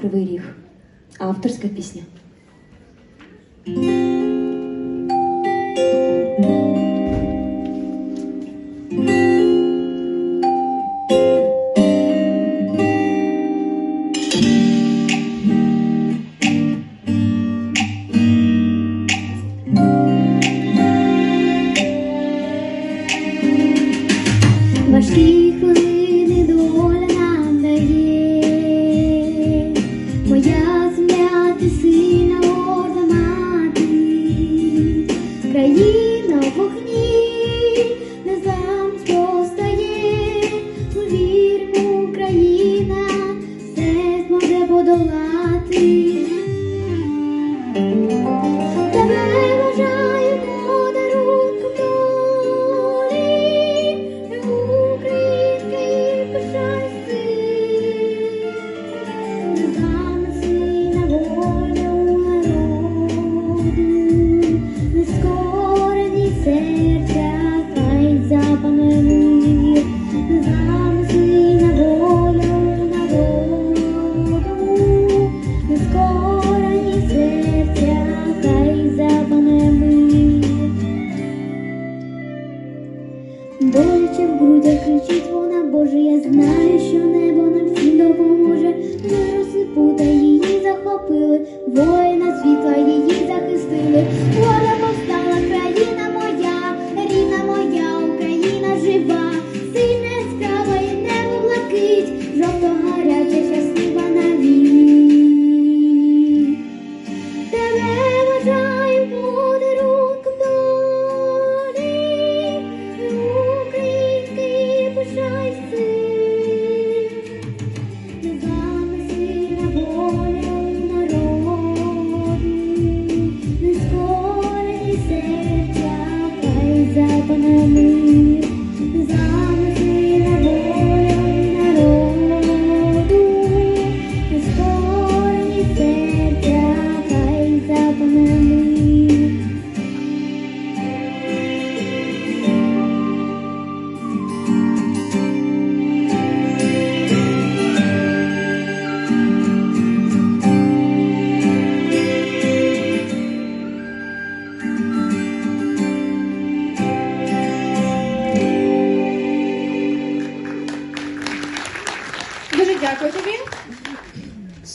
Кривий Ріг. Авторська пісня. Ти сильна горда мати, країна Боляче в грудях кричить вона, Боже, я знаю, що небо нам всім допоможе. Не розсипута її захопили, воїна світла її захистили. Дякую тобі.